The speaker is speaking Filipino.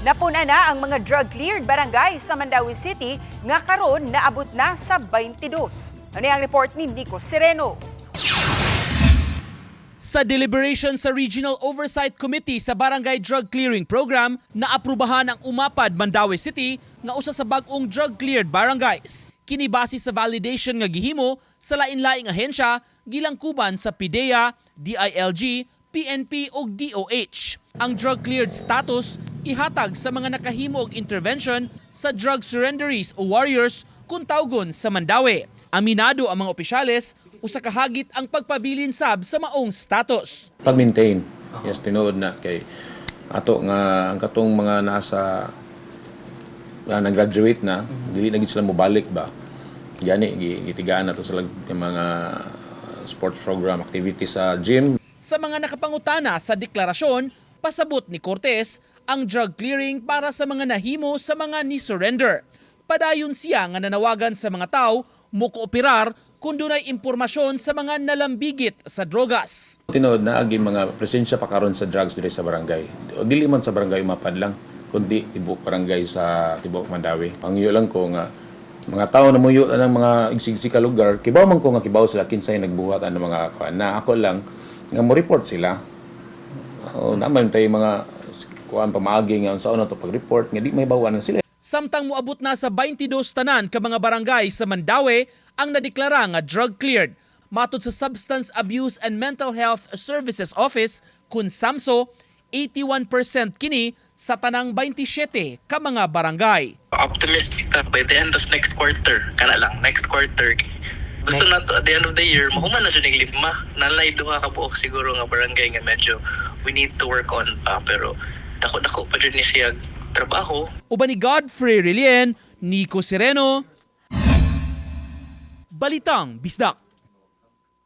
Napuna na ang mga drug-cleared barangay sa Mandawi City nga karon naabot na sa 22. Ano ang report ni Nico Sereno? Sa deliberation sa Regional Oversight Committee sa Barangay Drug Clearing Program, naaprubahan ang Umapad, Mandawi City nga usa sa bag-ong drug-cleared barangays. Kinibase sa validation nga gihimo sa lain-laing ahensya gilangkuban sa PIDEA, DILG, PNP ug DOH. Ang drug-cleared status ihatag sa mga nakahimo og intervention sa drug surrenderies o warriors kung tawgon sa Mandawi. Aminado ang mga opisyales usa ka hagit ang pagpabilin sab sa maong status. pag-maintain. Yes, tinuod na kay ato nga ang katong mga nasa na nag-graduate na, dili na gid sila mobalik ba. Gani gi- gitigaan na to yung mga sports program activity sa gym. Sa mga nakapangutana sa deklarasyon, pasabot ni Cortez ang drug clearing para sa mga nahimo sa mga ni-surrender. Padayon siya nga nanawagan sa mga tao mo kooperar kung dunay impormasyon sa mga nalambigit sa drogas. Tinuod na agi mga presensya pa karon sa drugs diri sa barangay. Dili man sa barangay mapad lang, kundi tibok barangay sa tibok Mandawi. Ang iyo lang ko nga mga tao na muyo ng mga igsigsika lugar, kibaw man ko nga kibaw sila kinsay nagbuhat ang mga kuan na ako lang nga mo report sila. O naman tay mga kuan pamaagi nga unsa na to pag-report nga di may bawanan sila. Samtang muabot na sa 22 tanan ka mga barangay sa Mandawi ang nadeklara nga drug cleared. Matod sa Substance Abuse and Mental Health Services Office, kun SAMSO, 81% kini sa tanang 27 ka mga barangay. optimistic by the end of next quarter kana lang next quarter gusto na to at the end of the year mahuman na siya ng lima. Nalay duha ka buok siguro nga barangay nga medyo we need to work on pa pero dako dako pa dyan ni siya trabaho. Uban ni Godfrey Rilien, Nico Sereno, Balitang Bisdak.